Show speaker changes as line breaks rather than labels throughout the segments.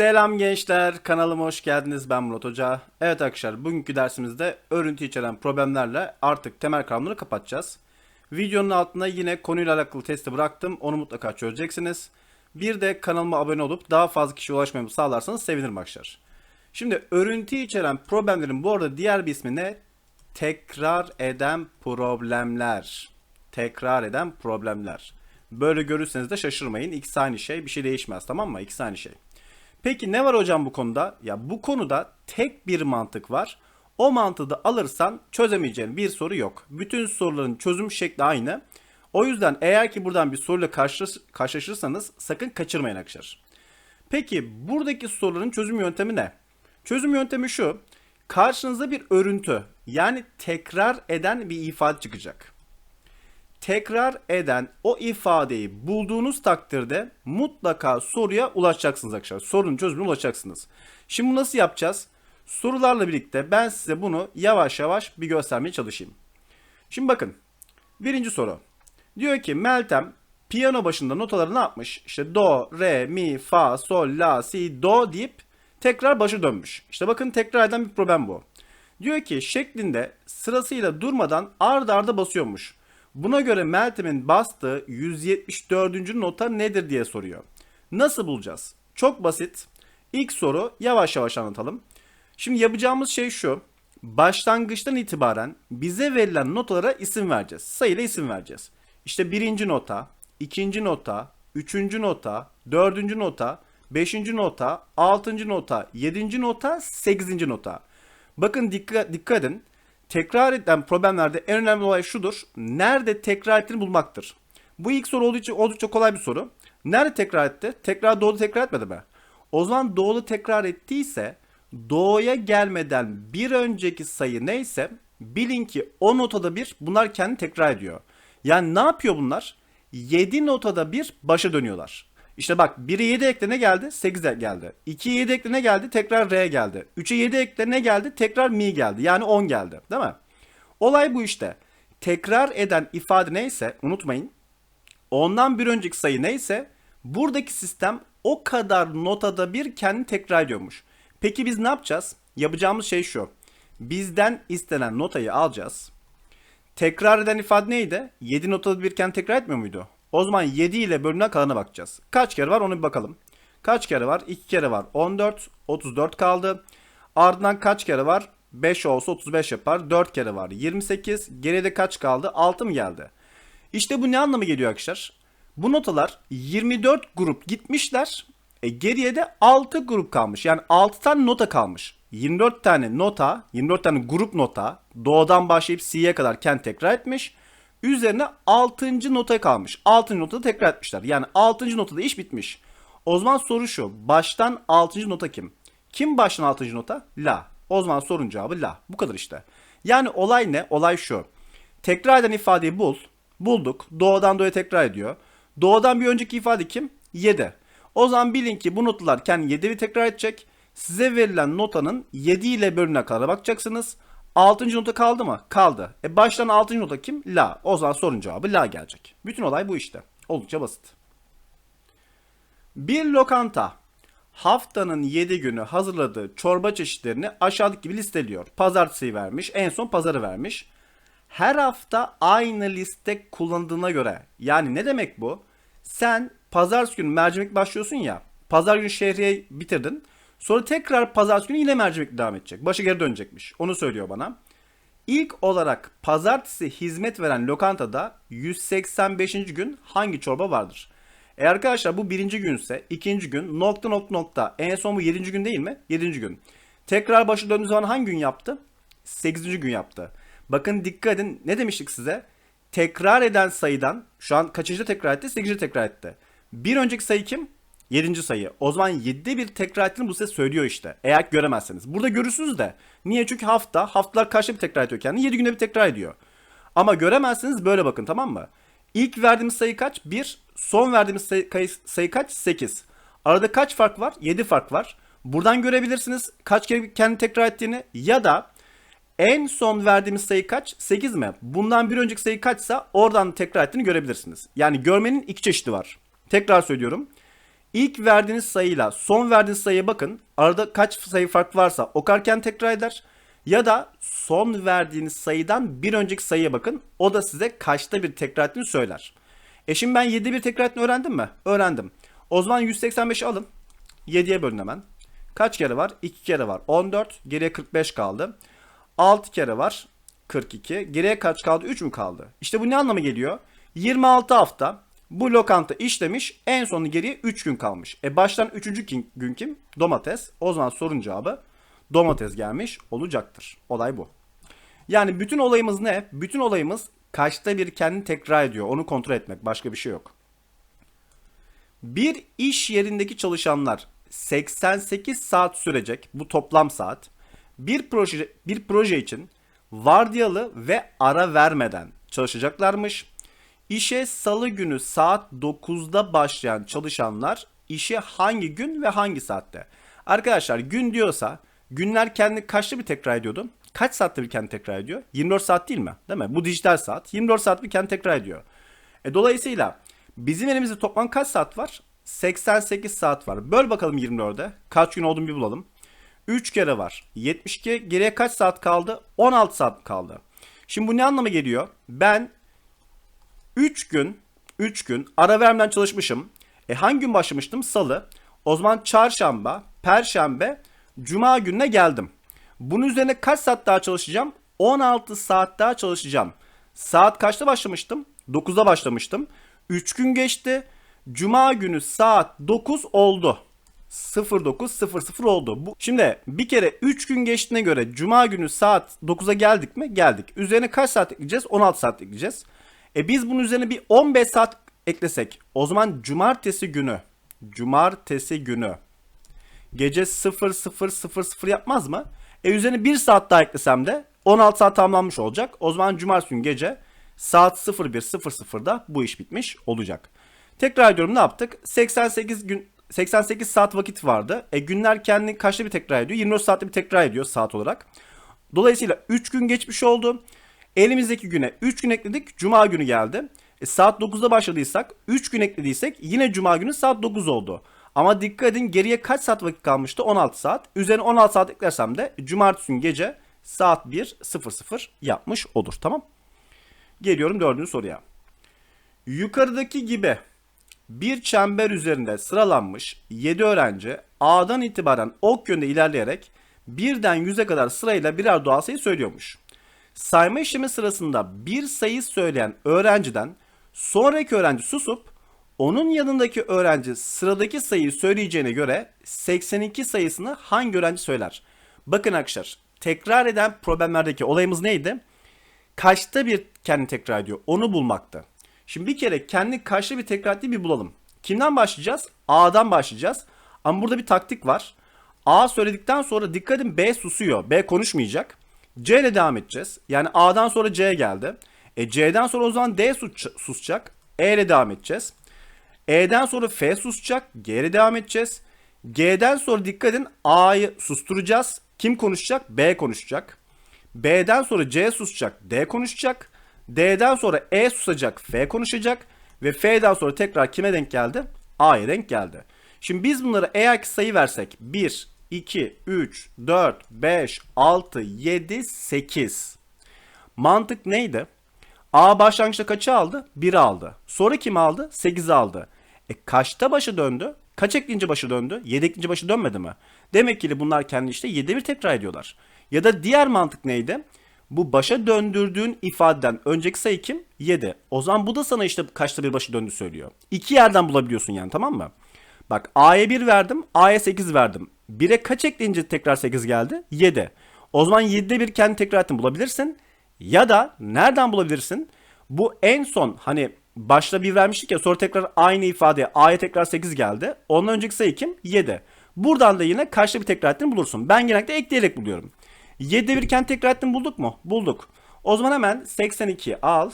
Selam gençler, kanalıma hoş geldiniz. Ben Murat Hoca. Evet arkadaşlar, bugünkü dersimizde örüntü içeren problemlerle artık temel kavramları kapatacağız. Videonun altına yine konuyla alakalı testi bıraktım. Onu mutlaka çözeceksiniz. Bir de kanalıma abone olup daha fazla kişiye ulaşmamı sağlarsanız sevinirim arkadaşlar. Şimdi örüntü içeren problemlerin bu arada diğer bir ismi ne? Tekrar eden problemler. Tekrar eden problemler. Böyle görürseniz de şaşırmayın. İkisi aynı şey. Bir şey değişmez tamam mı? İkisi aynı şey. Peki ne var hocam bu konuda? Ya bu konuda tek bir mantık var. O mantığı da alırsan çözemeyeceğin bir soru yok. Bütün soruların çözüm şekli aynı. O yüzden eğer ki buradan bir soruyla karşılaş karşılaşırsanız sakın kaçırmayın arkadaşlar. Peki buradaki soruların çözüm yöntemi ne? Çözüm yöntemi şu. Karşınıza bir örüntü yani tekrar eden bir ifade çıkacak tekrar eden o ifadeyi bulduğunuz takdirde mutlaka soruya ulaşacaksınız arkadaşlar. Sorunun çözümüne ulaşacaksınız. Şimdi nasıl yapacağız? Sorularla birlikte ben size bunu yavaş yavaş bir göstermeye çalışayım. Şimdi bakın. Birinci soru. Diyor ki Meltem piyano başında notaları ne yapmış? İşte do, re, mi, fa, sol, la, si, do deyip tekrar başı dönmüş. İşte bakın tekrar eden bir problem bu. Diyor ki şeklinde sırasıyla durmadan ard arda basıyormuş. Buna göre Meltem'in bastığı 174. nota nedir diye soruyor. Nasıl bulacağız? Çok basit. İlk soru yavaş yavaş anlatalım. Şimdi yapacağımız şey şu. Başlangıçtan itibaren bize verilen notalara isim vereceğiz. Sayıyla isim vereceğiz. İşte birinci nota, ikinci nota, üçüncü nota, dördüncü nota, beşinci nota, altıncı nota, yedinci nota, sekizinci nota. Bakın dikkat, dikkat edin tekrar edilen problemlerde en önemli olay şudur. Nerede tekrar ettiğini bulmaktır. Bu ilk soru olduğu için oldukça kolay bir soru. Nerede tekrar etti? Tekrar doğru tekrar etmedi mi? O zaman doğru tekrar ettiyse doğuya gelmeden bir önceki sayı neyse bilin ki o notada bir bunlar kendi tekrar ediyor. Yani ne yapıyor bunlar? 7 notada bir başa dönüyorlar. İşte bak 1'e 7 ekle ne geldi? 8 de geldi. 2'ye 7 ekle ne geldi? Tekrar R geldi. 3'e 7 ekle ne geldi? Tekrar mi geldi. Yani 10 geldi. Değil mi? Olay bu işte. Tekrar eden ifade neyse unutmayın. Ondan bir önceki sayı neyse buradaki sistem o kadar notada bir kendi tekrar ediyormuş. Peki biz ne yapacağız? Yapacağımız şey şu. Bizden istenen notayı alacağız. Tekrar eden ifade neydi? 7 notada bir kendi tekrar etmiyor muydu? O zaman 7 ile bölünen kalana bakacağız. Kaç kere var onu bir bakalım. Kaç kere var? 2 kere var. 14. 34 kaldı. Ardından kaç kere var? 5 olsa 35 yapar. 4 kere var. 28. Geride kaç kaldı? 6 mı geldi? İşte bu ne anlamı geliyor arkadaşlar? Bu notalar 24 grup gitmişler. E geriye de 6 grup kalmış. Yani 6 tane nota kalmış. 24 tane nota, 24 tane grup nota doğudan başlayıp C'ye kadar kendi tekrar etmiş. Üzerine 6. nota kalmış. 6. notada tekrar etmişler. Yani 6. notada iş bitmiş. O zaman soru şu. Baştan 6. nota kim? Kim baştan 6. nota? La. O zaman sorun cevabı la. Bu kadar işte. Yani olay ne? Olay şu. Tekrar eden ifadeyi bul. Bulduk. Doğudan doğuya tekrar ediyor. Doğudan bir önceki ifade kim? 7. O zaman bilin ki bu notalar kendi 7'yi tekrar edecek. Size verilen notanın 7 ile bölüne kadar bakacaksınız. 6. nota kaldı mı? Kaldı. E baştan 6. nota kim? La. O zaman sorun cevabı la gelecek. Bütün olay bu işte. Oldukça basit. Bir lokanta haftanın 7 günü hazırladığı çorba çeşitlerini aşağıdaki gibi listeliyor. Pazartesiyi vermiş, en son pazarı vermiş. Her hafta aynı liste kullanıldığına göre yani ne demek bu? Sen pazartesi günü mercimek başlıyorsun ya. Pazar günü şehriye bitirdin. Sonra tekrar pazartesi günü yine mercimekle devam edecek. Başı geri dönecekmiş. Onu söylüyor bana. İlk olarak pazartesi hizmet veren lokantada 185. gün hangi çorba vardır? E arkadaşlar bu birinci günse ikinci gün nokta nokta nokta en son bu yedinci gün değil mi? Yedinci gün. Tekrar başı döndüğü zaman hangi gün yaptı? Sekizinci gün yaptı. Bakın dikkat edin ne demiştik size? Tekrar eden sayıdan şu an kaçıncı tekrar etti? Sekizinci tekrar etti. Bir önceki sayı kim? 7. sayı. O zaman 7'de bir tekrar ettiğini bu size söylüyor işte. Eğer göremezseniz. Burada görürsünüz de. Niye? Çünkü hafta, haftalar kaçta bir tekrar ediyor kendini? 7 günde bir tekrar ediyor. Ama göremezseniz böyle bakın tamam mı? İlk verdiğimiz sayı kaç? 1. Son verdiğimiz sayı, sayı kaç? 8. Arada kaç fark var? 7 fark var. Buradan görebilirsiniz kaç kere kendi tekrar ettiğini ya da en son verdiğimiz sayı kaç? 8 mi? Bundan bir önceki sayı kaçsa oradan tekrar ettiğini görebilirsiniz. Yani görmenin iki çeşidi var. Tekrar söylüyorum. İlk verdiğiniz sayıyla son verdiğiniz sayıya bakın. Arada kaç sayı fark varsa okarken tekrar eder. Ya da son verdiğiniz sayıdan bir önceki sayıya bakın. O da size kaçta bir tekrar ettiğini söyler. E şimdi ben 7'de bir tekrar ettiğini öğrendim mi? Öğrendim. O zaman 185'i alın. 7'ye bölün hemen. Kaç kere var? 2 kere var. 14. Geriye 45 kaldı. 6 kere var. 42. Geriye kaç kaldı? 3 mü kaldı? İşte bu ne anlama geliyor? 26 hafta bu lokanta işlemiş. En sonu geriye 3 gün kalmış. E baştan 3. gün kim? Domates. O zaman sorun cevabı domates gelmiş olacaktır. Olay bu. Yani bütün olayımız ne? Bütün olayımız kaçta bir kendini tekrar ediyor. Onu kontrol etmek. Başka bir şey yok. Bir iş yerindeki çalışanlar 88 saat sürecek bu toplam saat. Bir proje bir proje için vardiyalı ve ara vermeden çalışacaklarmış. İşe salı günü saat 9'da başlayan çalışanlar işe hangi gün ve hangi saatte? Arkadaşlar gün diyorsa günler kendi kaçta bir tekrar ediyordu? Kaç saatte bir kendi tekrar ediyor? 24 saat değil mi? Değil mi? Bu dijital saat. 24 saat bir kendi tekrar ediyor. E, dolayısıyla bizim elimizde toplam kaç saat var? 88 saat var. Böl bakalım 24'e. Kaç gün olduğunu bir bulalım. 3 kere var. 72 geriye kaç saat kaldı? 16 saat kaldı. Şimdi bu ne anlama geliyor? Ben 3 gün 3 gün ara vermeden çalışmışım. E hangi gün başlamıştım? Salı. O zaman çarşamba, perşembe, cuma gününe geldim. Bunun üzerine kaç saat daha çalışacağım? 16 saat daha çalışacağım. Saat kaçta başlamıştım? 9'da başlamıştım. 3 gün geçti. Cuma günü saat 9 oldu. 09.00 oldu. Bu, şimdi bir kere 3 gün geçtiğine göre Cuma günü saat 9'a geldik mi? Geldik. Üzerine kaç saat ekleyeceğiz? 16 saat ekleyeceğiz. E biz bunun üzerine bir 15 saat eklesek. O zaman cumartesi günü. Cumartesi günü. Gece 00.00 yapmaz mı? E üzerine 1 saat daha eklesem de 16 saat tamamlanmış olacak. O zaman cumartesi günü gece saat 01.00'da bu iş bitmiş olacak. Tekrar ediyorum ne yaptık? 88 gün 88 saat vakit vardı. E günler kendini kaçta bir tekrar ediyor? 24 saatte bir tekrar ediyor saat olarak. Dolayısıyla 3 gün geçmiş oldu. Elimizdeki güne 3 gün ekledik. Cuma günü geldi. E, saat 9'da başladıysak 3 gün eklediysek yine cuma günü saat 9 oldu. Ama dikkat edin geriye kaç saat vakit kalmıştı? 16 saat. Üzerine 16 saat eklersem de cumartesi günü gece saat 1.00 yapmış olur. Tamam. Geliyorum dördüncü soruya. Yukarıdaki gibi bir çember üzerinde sıralanmış 7 öğrenci A'dan itibaren ok yönde ilerleyerek birden 100'e kadar sırayla birer doğal sayı söylüyormuş. Sayma işlemi sırasında bir sayı söyleyen öğrenciden sonraki öğrenci susup onun yanındaki öğrenci sıradaki sayıyı söyleyeceğine göre 82 sayısını hangi öğrenci söyler? Bakın arkadaşlar tekrar eden problemlerdeki olayımız neydi? Kaçta bir kendi tekrar ediyor onu bulmaktı. Şimdi bir kere kendi kaçta bir tekrar ettiği bir bulalım. Kimden başlayacağız? A'dan başlayacağız. Ama burada bir taktik var. A söyledikten sonra dikkat edin B susuyor. B konuşmayacak. C ile devam edeceğiz. Yani A'dan sonra C geldi. E C'den sonra o zaman D susacak. E ile devam edeceğiz. E'den sonra F susacak. G ile devam edeceğiz. G'den sonra dikkat edin A'yı susturacağız. Kim konuşacak? B konuşacak. B'den sonra C susacak. D konuşacak. D'den sonra E susacak. F konuşacak. Ve F'den sonra tekrar kime denk geldi? A'ya denk geldi. Şimdi biz bunları eğer ki sayı versek 1, 2, 3, 4, 5, 6, 7, 8. Mantık neydi? A başlangıçta kaçı aldı? 1 aldı. Sonra kim aldı? 8 aldı. E kaçta başı döndü? Kaç ekleyince başı döndü? 7 ekleyince başı dönmedi mi? Demek ki bunlar kendi işte 7'de bir tekrar ediyorlar. Ya da diğer mantık neydi? Bu başa döndürdüğün ifadeden önceki sayı kim? 7. O zaman bu da sana işte kaçta bir başı döndü söylüyor. İki yerden bulabiliyorsun yani tamam mı? Bak A'ya 1 verdim, A'ya 8 verdim. 1'e kaç ekleyince tekrar 8 geldi? 7. O zaman 7'de bir kendi tekrar ettim bulabilirsin. Ya da nereden bulabilirsin? Bu en son hani başta 1 vermiştik ya sonra tekrar aynı ifadeye A'ya tekrar 8 geldi. Ondan önceki sayı kim? 7. Buradan da yine kaçta bir tekrar ettiğini bulursun. Ben genellikle ekleyerek buluyorum. 7'de bir kendi tekrar ettim bulduk mu? Bulduk. O zaman hemen 82 al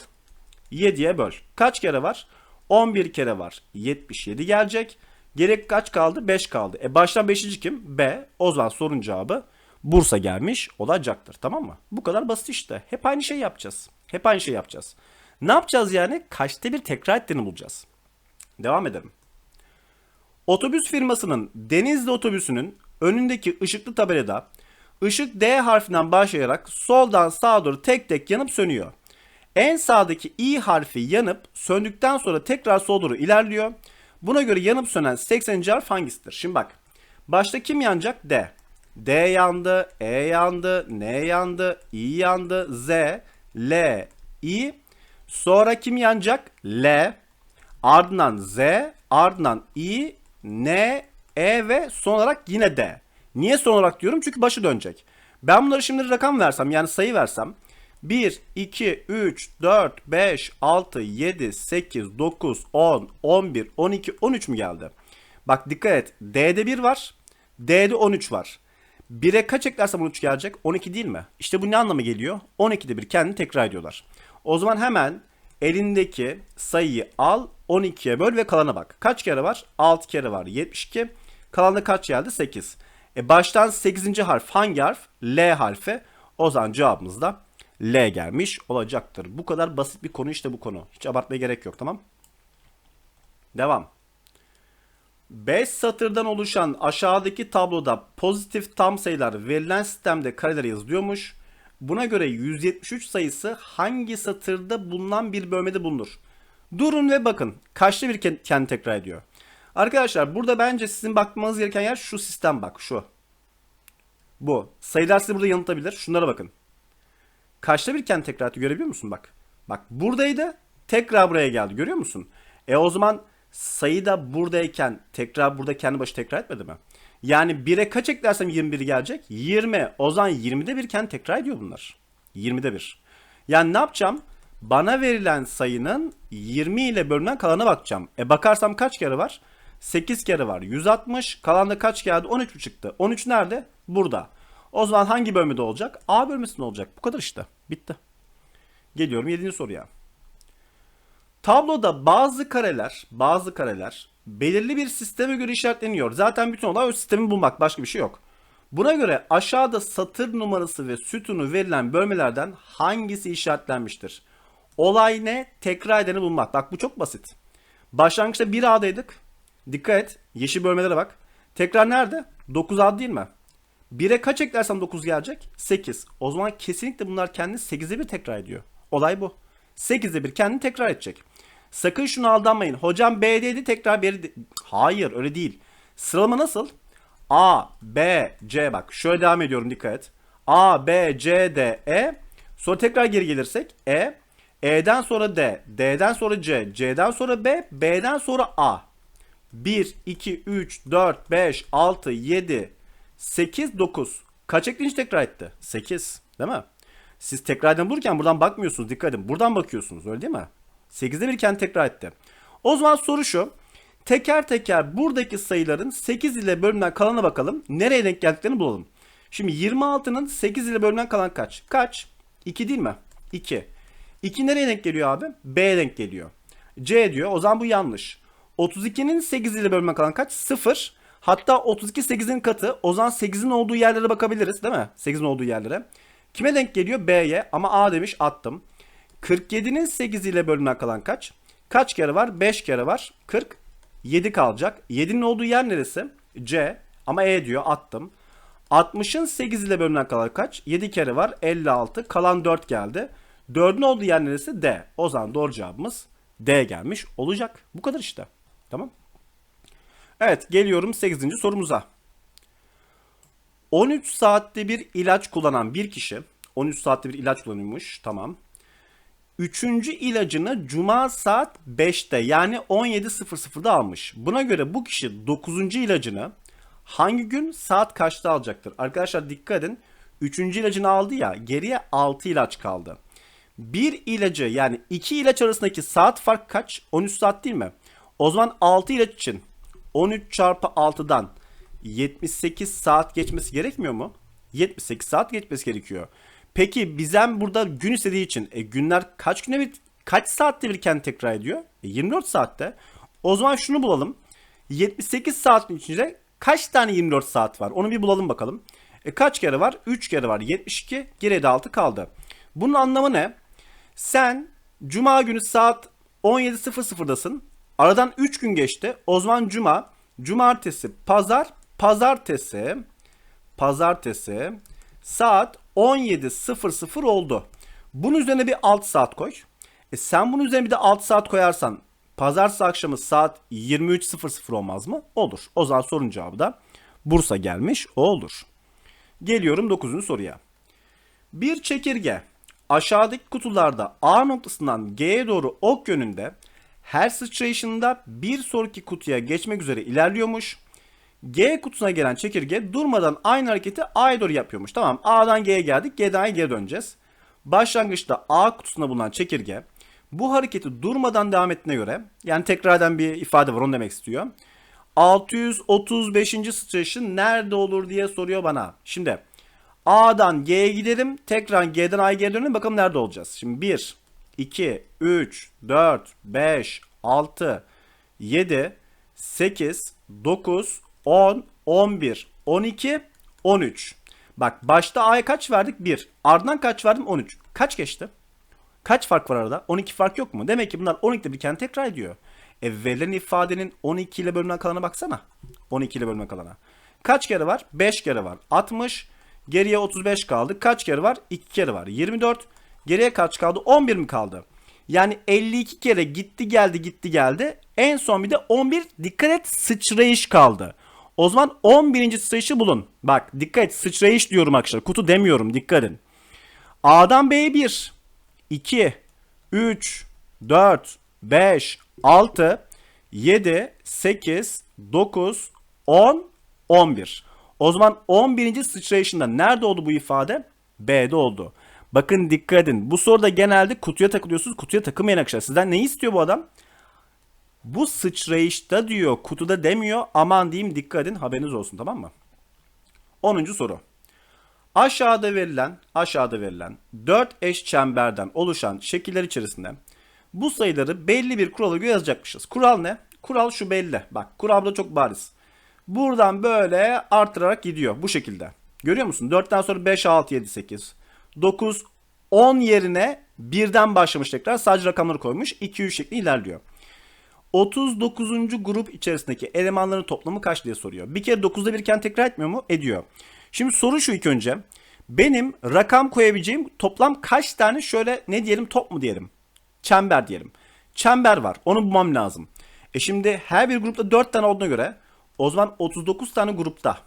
7'ye böl. Kaç kere var? 11 kere var. 77 gelecek. Gerek kaç kaldı? 5 kaldı. E baştan 5. kim? B. O zaman sorun cevabı Bursa gelmiş olacaktır. Tamam mı? Bu kadar basit işte. Hep aynı şey yapacağız. Hep aynı şey yapacağız. Ne yapacağız yani? Kaçta bir tekrar ettiğini bulacağız. Devam edelim. Otobüs firmasının Denizli otobüsünün önündeki ışıklı tabelada ışık D harfinden başlayarak soldan sağa doğru tek tek yanıp sönüyor. En sağdaki I harfi yanıp söndükten sonra tekrar sola doğru ilerliyor. Buna göre yanıp sönen 80. harf hangisidir? Şimdi bak. Başta kim yanacak? D. D yandı, E yandı, N yandı, I yandı, Z, L, I. Sonra kim yanacak? L. Ardından Z, ardından I, N, E ve son olarak yine D. Niye son olarak diyorum? Çünkü başı dönecek. Ben bunları şimdi rakam versem yani sayı versem 1, 2, 3, 4, 5, 6, 7, 8, 9, 10, 11, 12, 13 mü geldi? Bak dikkat et. D'de 1 var. D'de 13 var. 1'e kaç eklersem 13 gelecek? 12 değil mi? İşte bu ne anlama geliyor? 12'de bir kendini tekrar ediyorlar. O zaman hemen elindeki sayıyı al 12'ye böl ve kalana bak. Kaç kere var? 6 kere var. 72. Kalanda kaç geldi? 8. E baştan 8. harf hangi harf? L harfi. O zaman cevabımız da L gelmiş olacaktır. Bu kadar basit bir konu işte bu konu. Hiç abartmaya gerek yok tamam. Devam. 5 satırdan oluşan aşağıdaki tabloda pozitif tam sayılar verilen sistemde karelere yazılıyormuş. Buna göre 173 sayısı hangi satırda bulunan bir bölmede bulunur? Durun ve bakın. Kaçta bir kendi tekrar ediyor. Arkadaşlar burada bence sizin bakmanız gereken yer şu sistem bak şu. Bu. Sayılar sizi burada yanıltabilir. Şunlara bakın. Kaçta bir kendi tekrar ediyor görebiliyor musun bak. Bak buradaydı. Tekrar buraya geldi. Görüyor musun? E o zaman sayı da buradayken tekrar burada kendi başı tekrar etmedi mi? Yani 1'e kaç eklersem 21 gelecek? 20. O zaman 20'de bir kendi tekrar ediyor bunlar. 20'de bir. Yani ne yapacağım? Bana verilen sayının 20 ile bölünen kalana bakacağım. E bakarsam kaç kere var? 8 kere var. 160. Kalanda kaç geldi? 13 mi çıktı? 13 nerede? Burada. O zaman hangi bölmede olacak? A bölmesinde olacak. Bu kadar işte. Bitti. Geliyorum 7. soruya. Tabloda bazı kareler, bazı kareler belirli bir sisteme göre işaretleniyor. Zaten bütün olay o sistemi bulmak. Başka bir şey yok. Buna göre aşağıda satır numarası ve sütunu verilen bölmelerden hangisi işaretlenmiştir? Olay ne? Tekrar edeni bulmak. Bak bu çok basit. Başlangıçta 1A'daydık. Dikkat et. Yeşil bölmelere bak. Tekrar nerede? 9A değil mi? 1'e kaç eklersem 9 gelecek? 8. O zaman kesinlikle bunlar kendini 8'e bir tekrar ediyor. Olay bu. 8'de bir kendini tekrar edecek. Sakın şunu aldanmayın. Hocam B'deydi tekrar B'de... Hayır öyle değil. Sıralama nasıl? A, B, C bak. Şöyle devam ediyorum dikkat et. A, B, C, D, E. Sonra tekrar geri gelirsek E. E'den sonra D. D'den sonra C. C'den sonra B. B'den sonra A. 1, 2, 3, 4, 5, 6, 7, 8, 9. Kaç ekleyince tekrar etti? 8. Değil mi? Siz tekrardan bulurken buradan bakmıyorsunuz. Dikkat edin. Buradan bakıyorsunuz. Öyle değil mi? 8'de bir kendi tekrar etti. O zaman soru şu. Teker teker buradaki sayıların 8 ile bölümden kalana bakalım. Nereye denk geldiklerini bulalım. Şimdi 26'nın 8 ile bölümden kalan kaç? Kaç? 2 değil mi? 2. 2 nereye denk geliyor abi? B'ye denk geliyor. C diyor. O zaman bu yanlış. 32'nin 8 ile bölümden kalan kaç? 0. Hatta 32 8'in katı. O zaman 8'in olduğu yerlere bakabiliriz değil mi? 8'in olduğu yerlere. Kime denk geliyor? B'ye ama A demiş attım. 47'nin 8 ile bölümden kalan kaç? Kaç kere var? 5 kere var. 40. 7 kalacak. 7'nin olduğu yer neresi? C. Ama E diyor attım. 60'ın 8 ile bölümden kalan kaç? 7 kere var. 56. Kalan 4 geldi. 4'ün olduğu yer neresi? D. O zaman doğru cevabımız D gelmiş olacak. Bu kadar işte. Tamam. Evet geliyorum 8. sorumuza. 13 saatte bir ilaç kullanan bir kişi 13 saatte bir ilaç kullanıyormuş. Tamam. Üçüncü ilacını cuma saat 5'te yani 17.00'da almış. Buna göre bu kişi 9. ilacını hangi gün saat kaçta alacaktır? Arkadaşlar dikkat edin. Üçüncü ilacını aldı ya geriye 6 ilaç kaldı. Bir ilacı yani iki ilaç arasındaki saat fark kaç? 13 saat değil mi? O zaman 6 ilaç için 13 çarpı 6'dan 78 saat geçmesi gerekmiyor mu? 78 saat geçmesi gerekiyor. Peki bizden burada gün istediği için e, günler kaç güne bir kaç saatte bir kendi tekrar ediyor? E, 24 saatte. O zaman şunu bulalım. 78 saatin içinde kaç tane 24 saat var? Onu bir bulalım bakalım. E, kaç kere var? 3 kere var. 72. Geriye de 6 kaldı. Bunun anlamı ne? Sen cuma günü saat 17.00'dasın. Aradan 3 gün geçti. O zaman cuma Cumartesi, pazar, pazartesi, pazartesi saat 17.00 oldu. Bunun üzerine bir 6 saat koy. E sen bunun üzerine bir de 6 saat koyarsan pazartesi akşamı saat 23.00 olmaz mı? Olur. O zaman sorun cevabı da Bursa gelmiş. O olur. Geliyorum 9. soruya. Bir çekirge aşağıdaki kutularda A noktasından G'ye doğru ok yönünde her sıçrayışında bir sonraki kutuya geçmek üzere ilerliyormuş. G kutusuna gelen çekirge durmadan aynı hareketi A'ya doğru yapıyormuş. Tamam A'dan G'ye geldik G'den A'ya geri döneceğiz. Başlangıçta A kutusunda bulunan çekirge bu hareketi durmadan devam ettiğine göre yani tekrardan bir ifade var onu demek istiyor. 635. sıçrayışın nerede olur diye soruyor bana. Şimdi A'dan G'ye gidelim. Tekrar G'den A'ya geri dönelim. Bakalım nerede olacağız. Şimdi 1, 2, 3, 4, 5, 6, 7, 8, 9, 10, 11, 12, 13. Bak başta A'ya kaç verdik? 1. Ardından kaç verdim? 13. Kaç geçti? Kaç fark var arada? 12 fark yok mu? Demek ki bunlar 12'de bir kendi tekrar ediyor. E verilen ifadenin 12 ile bölünen kalana baksana. 12 ile bölünen kalana. Kaç kere var? 5 kere var. 60. Geriye 35 kaldı. Kaç kere var? 2 kere var. 24. Geriye kaç kaldı? 11 mi kaldı? Yani 52 kere gitti geldi gitti geldi. En son bir de 11 dikkat et sıçrayış kaldı. O zaman 11. sıçrayışı bulun. Bak dikkat et sıçrayış diyorum arkadaşlar. Kutu demiyorum dikkat edin. A'dan B'ye 1, 2, 3, 4, 5, 6, 7, 8, 9, 10, 11. O zaman 11. sıçrayışında nerede oldu bu ifade? B'de oldu. Bakın dikkat edin. Bu soruda genelde kutuya takılıyorsunuz. Kutuya takılmayın arkadaşlar. Sizden ne istiyor bu adam? Bu sıçrayışta diyor. Kutuda demiyor. Aman diyeyim dikkat edin. Haberiniz olsun tamam mı? 10. soru. Aşağıda verilen, aşağıda verilen 4 eş çemberden oluşan şekiller içerisinde bu sayıları belli bir kurala göre yazacakmışız. Kural ne? Kural şu belli. Bak kural da çok bariz. Buradan böyle arttırarak gidiyor bu şekilde. Görüyor musun? 4'ten sonra 5, 6, 7, 8, 9, 10 yerine birden başlamış tekrar. Sadece rakamları koymuş. 2, 3 şeklinde ilerliyor. 39. grup içerisindeki elemanların toplamı kaç diye soruyor. Bir kere 9'da birken tekrar etmiyor mu? Ediyor. Şimdi soru şu ilk önce. Benim rakam koyabileceğim toplam kaç tane şöyle ne diyelim top mu diyelim? Çember diyelim. Çember var. Onu bulmam lazım. E şimdi her bir grupta 4 tane olduğuna göre o zaman 39 tane grupta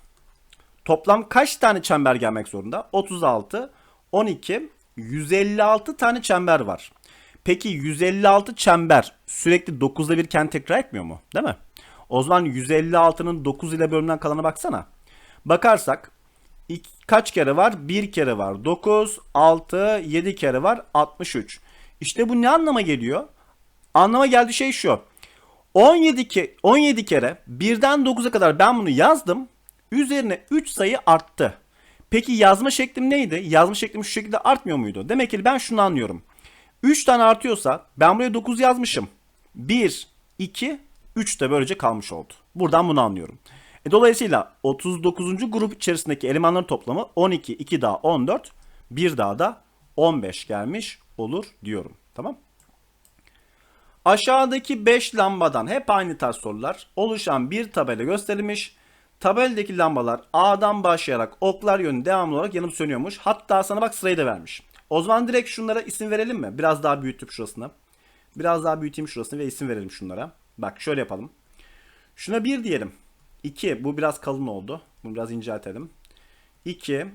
toplam kaç tane çember gelmek zorunda? 36, 12, 156 tane çember var. Peki 156 çember sürekli 9'da birken tekrar etmiyor mu? Değil mi? O zaman 156'nın 9 ile bölümünden kalana baksana. Bakarsak İki, kaç kere var? Bir kere var. 9, 6, 7 kere var. 63. İşte bu ne anlama geliyor? Anlama geldiği şey şu. 17, ke 17 kere birden 9'a kadar ben bunu yazdım. Üzerine 3 sayı arttı. Peki yazma şeklim neydi? Yazma şeklim şu şekilde artmıyor muydu? Demek ki ben şunu anlıyorum. 3 tane artıyorsa ben buraya 9 yazmışım. 1, 2, 3 de böylece kalmış oldu. Buradan bunu anlıyorum. E, dolayısıyla 39. grup içerisindeki elemanların toplamı 12, 2 daha 14, 1 daha da 15 gelmiş olur diyorum. Tamam. Aşağıdaki 5 lambadan hep aynı tarz sorular oluşan bir tabela gösterilmiş. Tabeldeki lambalar A'dan başlayarak oklar yönü devamlı olarak yanıp sönüyormuş. Hatta sana bak sırayı da vermiş. O zaman direkt şunlara isim verelim mi? Biraz daha büyütüp şurasını. Biraz daha büyüteyim şurasını ve isim verelim şunlara. Bak şöyle yapalım. Şuna 1 diyelim. 2 bu biraz kalın oldu. Bunu biraz inceltelim. 2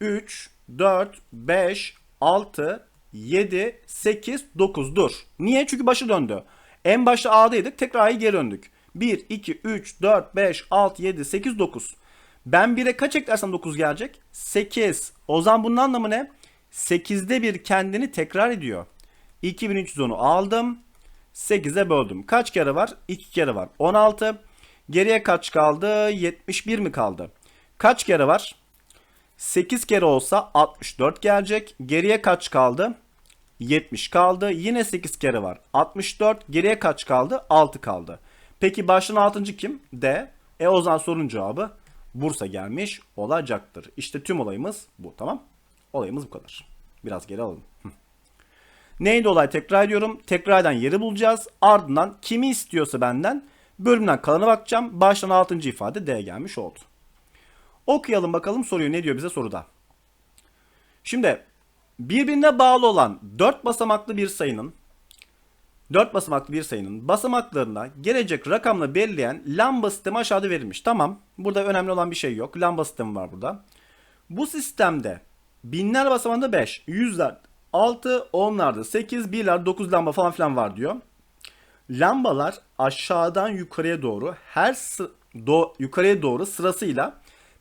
3 4 5 6 7 8 9 dur. Niye? Çünkü başı döndü. En başta A'daydık. Tekrar A'ya geri döndük. 1 2 3 4 5 6 7 8 9. Ben 1'e kaç eklersem 9 gelecek? 8. O zaman bunun anlamı ne? 8'de bir kendini tekrar ediyor. 2310'u aldım. 8'e böldüm. Kaç kere var? 2 kere var. 16. Geriye kaç kaldı? 71 mi kaldı? Kaç kere var? 8 kere olsa 64 gelecek. Geriye kaç kaldı? 70 kaldı. Yine 8 kere var. 64. Geriye kaç kaldı? 6 kaldı. Peki başın 6. kim? D. E o zaman sorun cevabı Bursa gelmiş olacaktır. İşte tüm olayımız bu. Tamam. Olayımız bu kadar. Biraz geri alalım. Neydi olay tekrar ediyorum. Tekrardan yeri bulacağız. Ardından kimi istiyorsa benden Bölümden kalana bakacağım. Baştan 6. ifade D gelmiş oldu. Okuyalım bakalım soruyu ne diyor bize soruda. Şimdi birbirine bağlı olan 4 basamaklı bir sayının 4 basamaklı bir sayının basamaklarına gelecek rakamla belirleyen lamba sistemi aşağıda verilmiş. Tamam. Burada önemli olan bir şey yok. Lamba sistemi var burada. Bu sistemde binler basamağında 5, yüzler 6, onlarda 8, birler 9 lamba falan filan var diyor. Lambalar aşağıdan yukarıya doğru her do- yukarıya doğru sırasıyla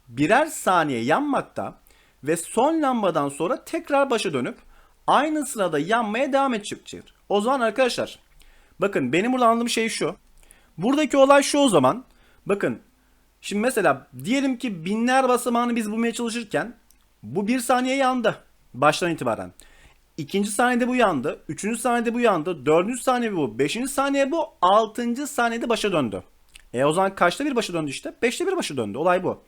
birer saniye yanmakta ve son lambadan sonra tekrar başa dönüp aynı sırada yanmaya devam edecektir. O zaman arkadaşlar bakın benim burada anladığım şey şu. Buradaki olay şu o zaman. Bakın şimdi mesela diyelim ki binler basamağını biz bulmaya çalışırken bu bir saniye yandı baştan itibaren. İkinci saniyede bu yandı. Üçüncü saniyede bu yandı. Dördüncü saniye bu. Beşinci saniye bu. Altıncı saniyede başa döndü. E o zaman kaçta bir başa döndü işte? Beşte bir başa döndü. Olay bu.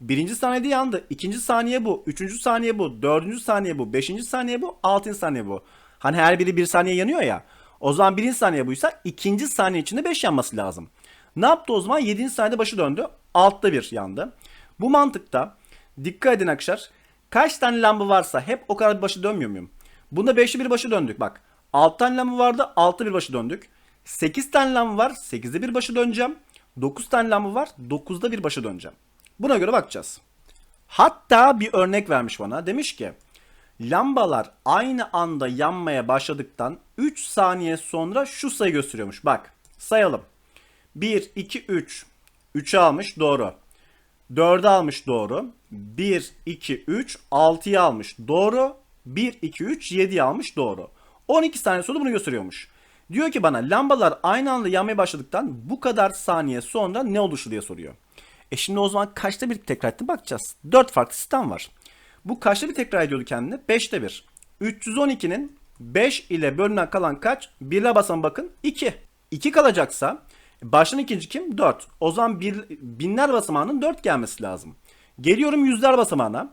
Birinci saniyede yandı. ikinci saniye bu. Üçüncü saniye bu. Dördüncü saniye bu. Beşinci saniye bu. Altıncı saniye bu. Hani her biri bir saniye yanıyor ya. O zaman birinci saniye buysa ikinci saniye içinde beş yanması lazım. Ne yaptı o zaman? Yedinci saniyede başı döndü. Altta bir yandı. Bu mantıkta dikkat edin arkadaşlar. Kaç tane lamba varsa hep o kadar başı dönmüyor muyum? Bunda 5'li bir başı döndük bak. 6 tane lamba vardı 6 bir başı döndük. 8 tane lamba var 8'de bir başı döneceğim. 9 tane lamba var 9'da bir başı döneceğim. Buna göre bakacağız. Hatta bir örnek vermiş bana. Demiş ki lambalar aynı anda yanmaya başladıktan 3 saniye sonra şu sayı gösteriyormuş. Bak sayalım. 1, 2, 3. 3'ü almış doğru. 4'ü almış doğru. 1, 2, 3. 6'yı almış doğru. 1, 2, 3. 7'yi almış doğru. 12 saniye sonra bunu gösteriyormuş. Diyor ki bana lambalar aynı anda yanmaya başladıktan bu kadar saniye sonra ne oluştu diye soruyor. E şimdi o zaman kaçta bir tekrar etti bakacağız. 4 farklı sistem var. Bu kaçta bir tekrar ediyordu kendini? 5'te 1. 312'nin 5 ile bölünen kalan kaç? 1'le basan bakın 2. 2 kalacaksa baştan ikinci kim? 4. O zaman bir, binler basamağının 4 gelmesi lazım. Geliyorum yüzler basamağına.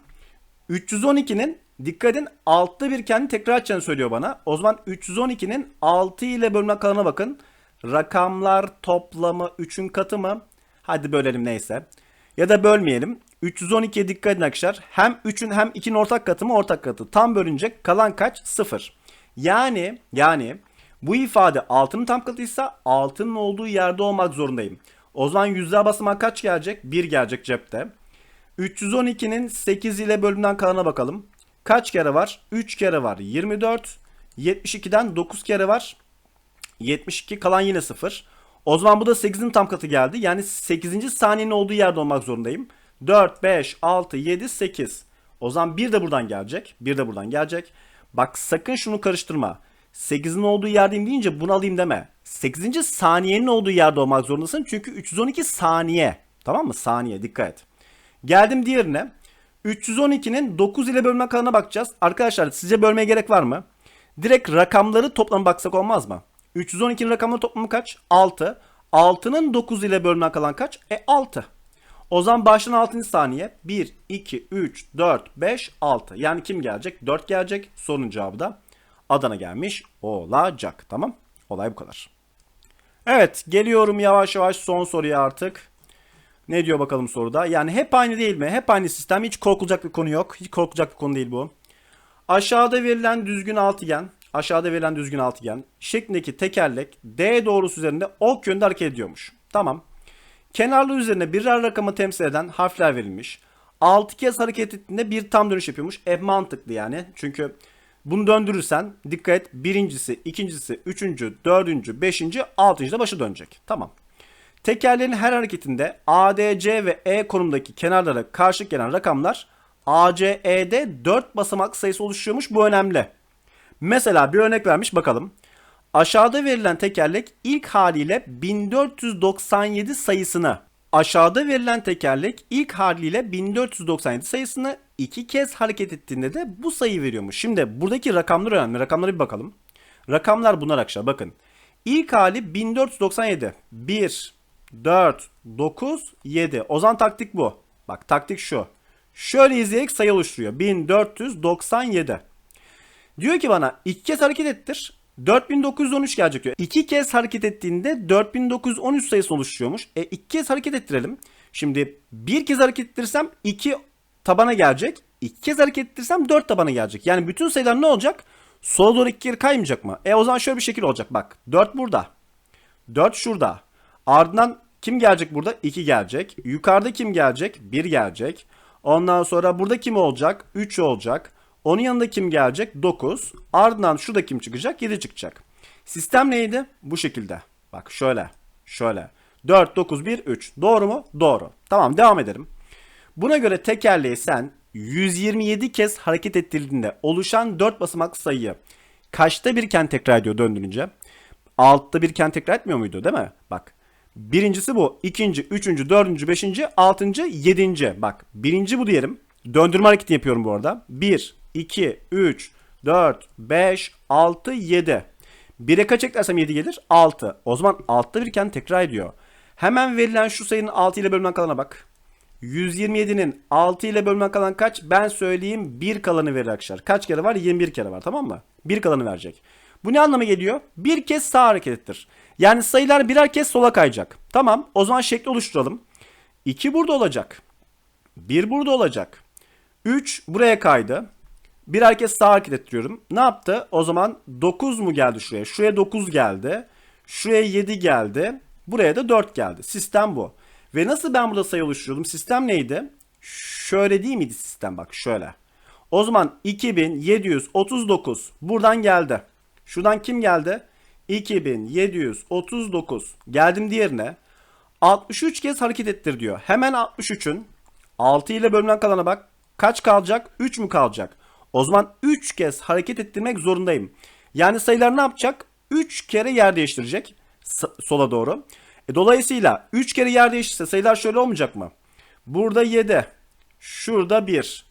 312'nin dikkat edin altta bir kendi tekrar edeceğini söylüyor bana. O zaman 312'nin 6 ile bölünen kalana bakın. Rakamlar toplamı 3'ün katı mı? Hadi bölelim neyse. Ya da bölmeyelim. 312'ye dikkat edin arkadaşlar. Hem 3'ün hem 2'nin ortak katı mı? Ortak katı. Tam bölünecek. Kalan kaç? 0. Yani yani bu ifade 6'nın tam katıysa 6'nın olduğu yerde olmak zorundayım. O zaman yüzler basamağı kaç gelecek? 1 gelecek cepte. 312'nin 8 ile bölümden kalana bakalım. Kaç kere var? 3 kere var. 24. 72'den 9 kere var. 72 kalan yine 0. O zaman bu da 8'in tam katı geldi. Yani 8. saniyenin olduğu yerde olmak zorundayım. 4, 5, 6, 7, 8. O zaman 1 de buradan gelecek. 1 de buradan gelecek. Bak sakın şunu karıştırma. 8'in olduğu yerdeyim deyince bunu alayım deme. 8. saniyenin olduğu yerde olmak zorundasın. Çünkü 312 saniye. Tamam mı? Saniye dikkat et. Geldim diğerine. 312'nin 9 ile bölme kalanına bakacağız. Arkadaşlar sizce bölmeye gerek var mı? Direkt rakamları toplam baksak olmaz mı? 312'nin rakamları toplamı kaç? 6. 6'nın 9 ile bölme kalan kaç? E 6. O zaman baştan 6. saniye 1, 2, 3, 4, 5, 6. Yani kim gelecek? 4 gelecek. Sorunun cevabı da Adana gelmiş olacak. Tamam. Olay bu kadar. Evet geliyorum yavaş yavaş son soruya artık. Ne diyor bakalım soruda? Yani hep aynı değil mi? Hep aynı sistem. Hiç korkulacak bir konu yok. Hiç korkulacak bir konu değil bu. Aşağıda verilen düzgün altıgen, aşağıda verilen düzgün altıgen şeklindeki tekerlek D doğrusu üzerinde ok yönde hareket ediyormuş. Tamam. Kenarlı üzerine birer rakamı temsil eden harfler verilmiş. 6 kez hareket ettiğinde bir tam dönüş yapıyormuş. E mantıklı yani. Çünkü bunu döndürürsen dikkat et. Birincisi, ikincisi, üçüncü, dördüncü, beşinci, altıncı da başı dönecek. Tamam. Tekerlerin her hareketinde ADC ve E konumdaki kenarlara karşılık gelen rakamlar ACE'de 4 basamak sayısı oluşuyormuş. Bu önemli. Mesela bir örnek vermiş bakalım. Aşağıda verilen tekerlek ilk haliyle 1497 sayısını aşağıda verilen tekerlek ilk haliyle 1497 sayısını iki kez hareket ettiğinde de bu sayı veriyormuş. Şimdi buradaki rakamlar önemli. Rakamlara bir bakalım. Rakamlar bunlar arkadaşlar bakın. İlk hali 1497. 1, 4, 9, 7. O zaman taktik bu. Bak taktik şu. Şöyle izleyerek sayı oluşturuyor. 1497. Diyor ki bana iki kez hareket ettir. 4913 gelecek diyor. İki kez hareket ettiğinde 4913 sayısı oluşuyormuş. E iki kez hareket ettirelim. Şimdi bir kez hareket ettirsem 2 tabana gelecek. İki kez hareket ettirsem 4 tabana gelecek. Yani bütün sayılar ne olacak? Sola doğru iki kere kaymayacak mı? E o zaman şöyle bir şekil olacak bak. 4 burada. 4 şurada. Ardından kim gelecek burada? 2 gelecek. Yukarıda kim gelecek? 1 gelecek. Ondan sonra burada kim olacak? 3 olacak. Onun yanında kim gelecek? 9. Ardından şurada kim çıkacak? 7 çıkacak. Sistem neydi? Bu şekilde. Bak şöyle. Şöyle. 4, 9, 1, 3. Doğru mu? Doğru. Tamam devam edelim. Buna göre tekerleği sen 127 kez hareket ettirdiğinde oluşan 4 basamaklı sayıyı kaçta birken tekrar ediyor döndürünce? Altta birken tekrar etmiyor muydu değil mi? Bak. Birincisi bu. ikinci, üçüncü, dördüncü, beşinci, altıncı, yedinci. Bak. Birinci bu diyelim. Döndürme hareketi yapıyorum bu arada. 1, 2, 3, 4, 5, 6, 7. 1'e kaç eklersem 7 gelir? 6. O zaman altta birken tekrar ediyor. Hemen verilen şu sayının 6 ile bölünen kalana bak. 127'nin 6 ile bölünen kalan kaç? Ben söyleyeyim 1 kalanı verir arkadaşlar. Kaç kere var? 21 kere var tamam mı? 1 kalanı verecek. Bu ne anlama geliyor? Bir kez sağ hareket ettir. Yani sayılar birer kez sola kayacak. Tamam o zaman şekli oluşturalım. 2 burada olacak. 1 burada olacak. 3 buraya kaydı. Bir herkes sağ hareket ettiriyorum. Ne yaptı? O zaman 9 mu geldi şuraya? Şuraya 9 geldi. Şuraya 7 geldi. Buraya da 4 geldi. Sistem bu. Ve nasıl ben burada sayı oluşturuyordum? Sistem neydi? Şöyle değil miydi sistem? Bak şöyle. O zaman 2739 buradan geldi. Şuradan kim geldi? 2739. Geldim diğerine. 63 kez hareket ettir diyor. Hemen 63'ün 6 ile bölünen kalana bak. Kaç kalacak? 3 mü kalacak? O zaman 3 kez hareket ettirmek zorundayım. Yani sayılar ne yapacak? 3 kere yer değiştirecek. Sola doğru. E, dolayısıyla 3 kere yer değiştirse sayılar şöyle olmayacak mı? Burada 7. Şurada 1.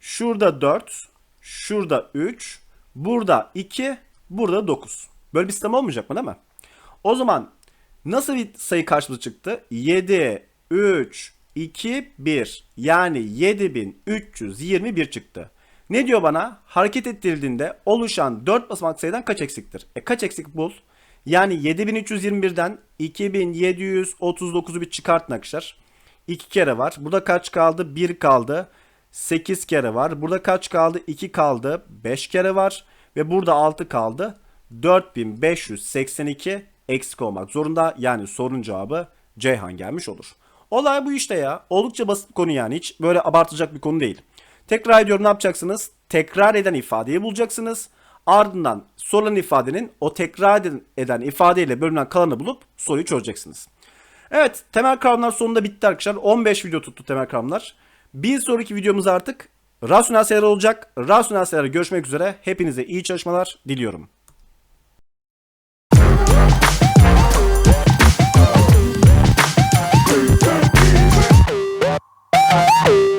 Şurada 4. Şurada 3. Burada 2. Burada 9. Böyle bir sistem olmayacak mı değil mi? O zaman nasıl bir sayı karşımıza çıktı? 7, 3, 2, 1. Yani 7321 çıktı. Ne diyor bana? Hareket ettirildiğinde oluşan 4 basamak sayıdan kaç eksiktir? E kaç eksik bul? Yani 7321'den 2739'u bir çıkartın arkadaşlar. 2 kere var. Burada kaç kaldı? 1 kaldı. 8 kere var. Burada kaç kaldı? 2 kaldı. 5 kere var. Ve burada 6 kaldı. 4582 eksik olmak zorunda. Yani sorun cevabı Ceyhan gelmiş olur. Olay bu işte ya. Oldukça basit bir konu yani. Hiç böyle abartacak bir konu değil. Tekrar ediyorum ne yapacaksınız? Tekrar eden ifadeyi bulacaksınız. Ardından sorulan ifadenin o tekrar eden ifadeyle bölünen kalanı bulup soruyu çözeceksiniz. Evet temel kavramlar sonunda bitti arkadaşlar. 15 video tuttu temel kavramlar. Bir sonraki videomuz artık rasyonel sayılar olacak. Rasyonel sayılara görüşmek üzere. Hepinize iyi çalışmalar diliyorum. Hey!